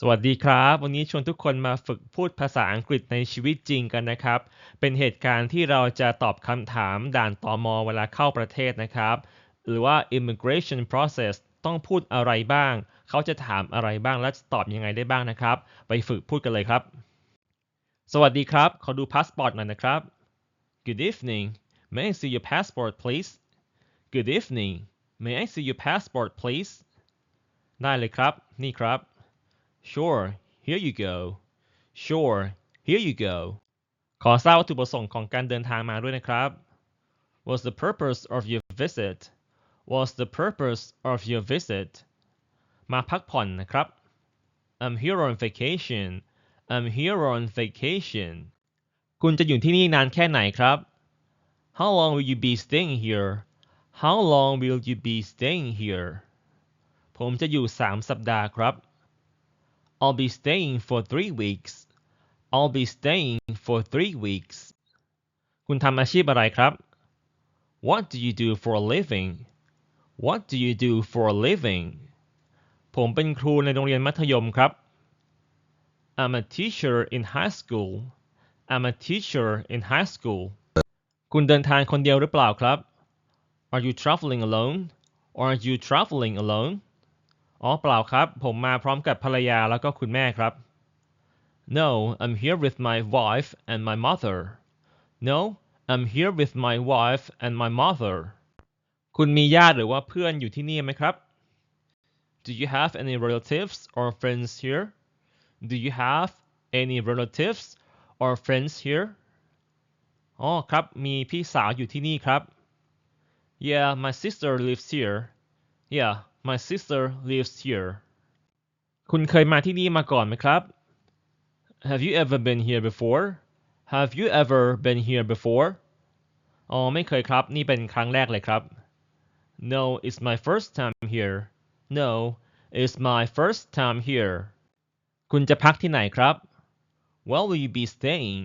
สวัสดีครับ วันนี้ชวนทุกคนมาฝึกพูดภาษาอังกฤษในชีวิตจริงกันนะครับ เป็นเหตุการณ์ที่เราจะตอบคำถามด่านตอมอเวลาเข้าประเทศนะครับ หรือว่า immigration process ต้องพูดอะไรบ้าง เขาจะถามอะไรบ้างและจะตอบยังไงได้บ้างนะครับ ไปฝึกพูดกันเลยครับ สวัสดีครับ ขอดูพาสปอร์ตหน่อยนะครับ Good evening may I see your passport please Good evening may I see your passport please ได้เลยครับ นี่ครับ Sure here you go Sure here you go ขอทราบวัตถุประสงค์ของการเดินทางมาด้วยนะครับ What's the purpose of your visit What's the purpose of your visit มาพักผ่อนนะครับ I'm here on vacation I'm here on vacation คุณจะอยู่ที่นี่นานแค่ไหนครับ How long will you be staying here How long will you be staying here ผมจะอยู่ 3 สัปดาห์ครับ I'll be staying for three weeks I'll be staying for three weeks คุณทำอาชีพอะไรครับ What do you do for a living What do you do for a living ผมเป็นครูในโรงเรียนมัธยมครับ I'm a teacher in high school I'm a teacher in high school คุณเดินทางคนเดียวหรือเปล่าครับ Are you traveling alone or are you traveling alone อ๋อเปล่าครับ ผมมาพร้อมกับภรรยาแล้วก็คุณแม่ครับ No I'm here with my wife and my mother No I'm here with my wife and my mother คุณมีญาติหรือว่าเพื่อนอยู่ที่นี่ไหมครับ Do you have any relatives or friends here Do you have any relatives or friends here อ๋อครับ มีพี่สาวอยู่ที่นี่ครับ Yeah my sister lives here Yeah my sister lives here คุณเคยมาที่นี่มาก่อนไหมครับ Have you ever been here before Have you ever been here before อ๋อไม่เคยครับ นี่เป็นครั้งแรกเลยครับ No it's my first time here No it's my first time here คุณจะพักที่ไหนครับ Where will you be staying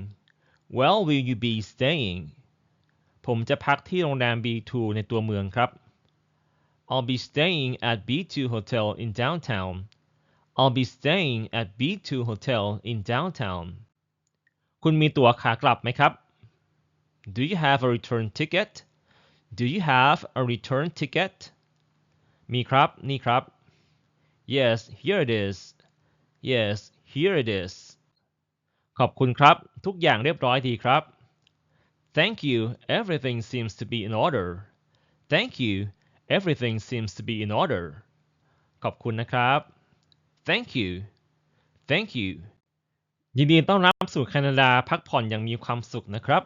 Where will you be staying ผมจะพักที่โรงแรม B2 ในตัวเมืองครับ I'll be staying at B2 Hotel in downtown I'll be staying at B2 Hotel in downtown คุณมีตั๋วขากลับไหมครับ Do you have a return ticket Do you have a return ticket มีครับ นี่ครับ Yes here it is Yes here it is ขอบคุณครับ ทุกอย่างเรียบร้อยดีครับ Thank you everything seems to be in order Thank you Everything seems to be in order ขอบคุณนะครับ Thank you Thank you ยินดีต้อนรับสู่แคนาดาพักผ่อนอย่างมีความสุขนะครับ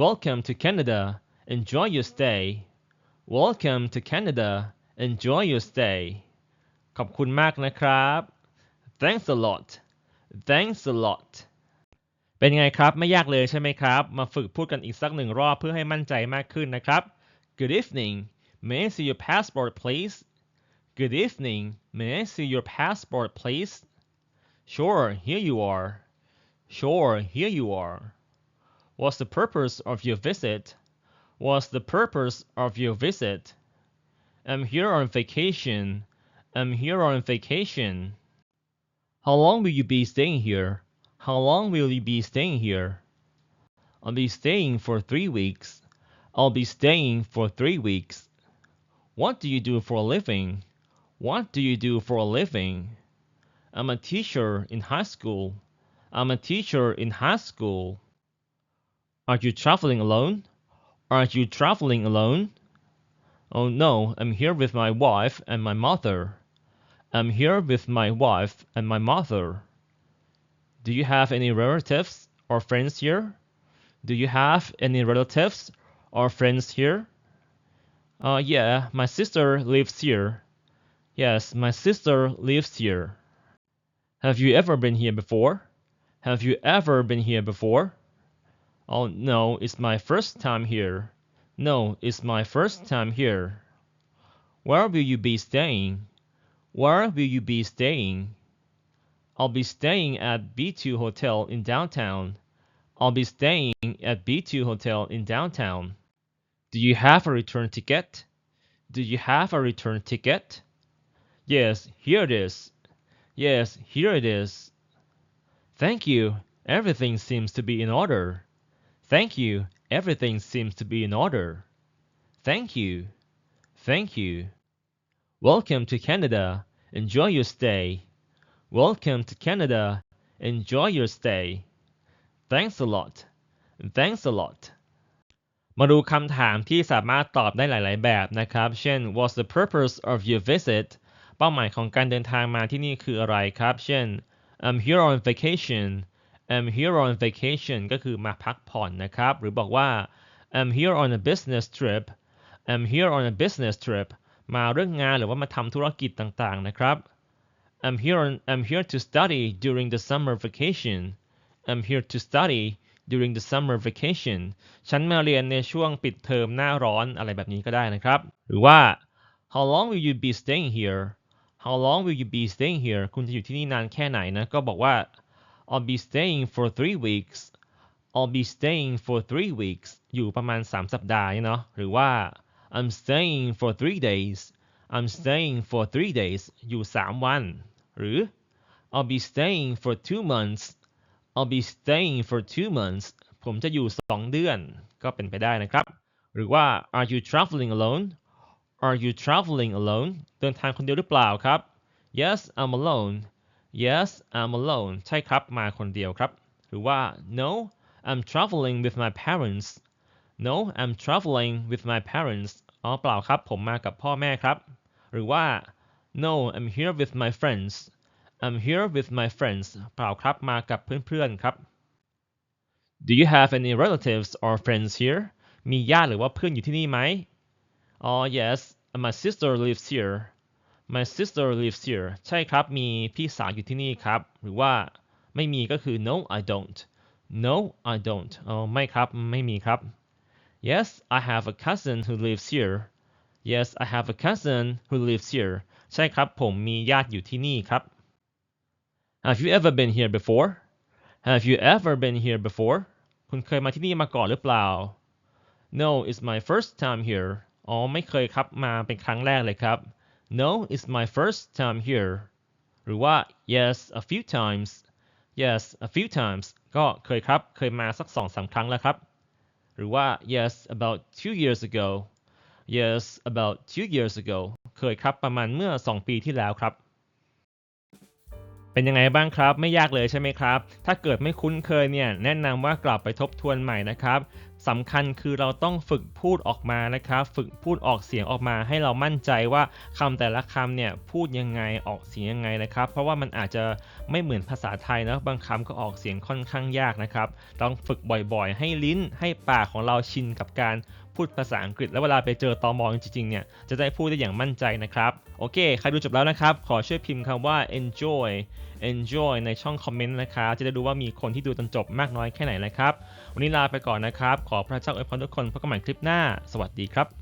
Welcome to Canada enjoy your stay Welcome to Canada enjoy your stay ขอบคุณมากนะครับ Thanks a lot Thanks a lot เป็นไงครับ ไม่ยากเลยใช่ไหมครับ มาฝึกพูดกันอีกสักหนึ่งรอบเพื่อให้มั่นใจมากขึ้นนะครับ Good evening May I see your passport please? Good evening. May I see your passport please? Sure here you are. Sure here you are. What's the purpose of your visit? What's the purpose of your visit? I'm here on vacation. I'm here on vacation. How long will you be staying here? How long will you be staying here? I'll be staying for three weeks. I'll be staying for three weeks what do you do for a living? What do you do for a living? I'm a teacher in high school. I'm a teacher in high school. Are you traveling alone? Are you traveling alone? Oh no, I'm here with my wife and my mother. I'm here with my wife and my mother. Do you have any relatives or friends here? Do you have any relatives or friends here? Uh, yeah, my sister lives here. Yes, my sister lives here. Have you ever been here before? Have you ever been here before? Oh, no, it's my first time here. No, it's my first time here. Where will you be staying? Where will you be staying? I'll be staying at B2 Hotel in downtown. I'll be staying at B2 Hotel in downtown. Do you have a return ticket? Do you have a return ticket? Yes, here it is. Yes, here it is. Thank you. Everything seems to be in order. Thank you. Everything seems to be in order. Thank you. Thank you. Welcome to Canada. Enjoy your stay. Welcome to Canada. Enjoy your stay. Thanks a lot. Thanks a lot. มาดูคำถามที่สามารถตอบได้หลาย ๆ แบบนะครับ เช่น What's the purpose of your visit เป้าหมายของการเดินทางมาที่นี่คืออะไรครับ เช่น I'm here on vacation I'm here on vacation ก็คือมาพักผ่อนนะครับ หรือบอกว่า I'm here on a business trip I'm here on a business trip มาเรื่องงานหรือว่ามาทำธุรกิจต่าง ๆ นะครับ I'm here on, I'm here to study during the summer vacation I'm here to study during the summer vacation ฉันมาเรียนในช่วงปิดเทอมหน้าร้อนอะไรแบบนี้ก็ได้นะครับ หรือว่า How long will you be staying here How long will you be staying here คุณจะอยู่ที่นี่นานแค่ไหนนะ ก็บอกว่า I'll be staying for three weeks I'll be staying for three weeks อยู่ประมาณ 3 สัปดาห์เนาะ หรือว่า I'm staying for three days I'm staying for three days อยู่ 3 วัน หรือ I'll be staying for two months I'll be staying for two months ผมจะอยู่ 2 เดือน ก็เป็นไปได้นะครับ หรือว่า Are you traveling alone Are you traveling alone เดินทางคนเดียวหรือเปล่าครับ Yes I'm alone Yes I'm alone ใช่ครับ มาคนเดียวครับ หรือว่า No I'm traveling with my parents No I'm traveling with my parents อ๋อเปล่าครับ ผมมากับพ่อแม่ครับ หรือว่า No I'm here with my friends I'm here with my friends เปล่าครับ มากับเพื่อนๆครับ Do you have any relatives or friends here มีญาติหรือว่าเพื่อนอยู่ที่นี่ไหม Oh yes my sister lives here my sister lives here ใช่ครับ มีพี่สาวอยู่ที่นี่ครับ หรือว่าไม่มีก็คือ no I don't no I don't อ๋อไม่ครับ ไม่มีครับ Yes I have a cousin who lives here Yes I have a cousin who lives here ใช่ครับ ผมมีญาติอยู่ที่นี่ครับ Have you ever been here before Have you ever been here before คุณเคยมาที่นี่มาก่อนหรือเปล่า No it's my first time here อ๋อ ไม่เคยครับ มาเป็นครั้งแรกเลยครับ No it's my first time here หรือว่า Yes a few times Yes a few times ก็เคยครับ เคยมาสักสองสามครั้งแล้วครับ หรือว่า Yes about two years ago Yes about two years ago เคยครับประมาณเมื่อ 2 ปีที่แล้วครับ เป็นยังไงบ้างครับ ไม่ยากเลยใช่ไหมครับ ถ้าเกิดไม่คุ้นเคยเนี่ยแนะนำว่ากลับไปทบทวนใหม่นะครับสำคัญคือเราต้องฝึกพูดออกมานะครับ ฝึกพูดออกเสียงออกมาให้เรามั่นใจว่าคำแต่ละคำเนี่ยพูดยังไงออกเสียงยังไงนะครับ เพราะว่ามันอาจจะไม่เหมือนภาษาไทยนะบางคำก็ออกเสียงค่อนข้างยากนะครับ ต้องฝึกบ่อยๆ ให้ลิ้นให้ปากของเราชินกับการ พูดภาษาอังกฤษ แล้วเวลาไปเจอตอมองจริงๆเนี่ยจะได้พูดได้อย่างมั่นใจนะครับ โอเค ใครดูจบแล้วนะครับ ขอช่วยพิมพ์คำว่า enjoy enjoy ในช่องคอมเมนต์นะครับจะได้ดูว่ามีคนที่ดูจนจบมากน้อยแค่ไหนนะครับ วันนี้ลาไปก่อนนะครับ ขอพระเจ้าอวยพรทุกคนพบกันใหม่คลิปหน้า สวัสดีครับ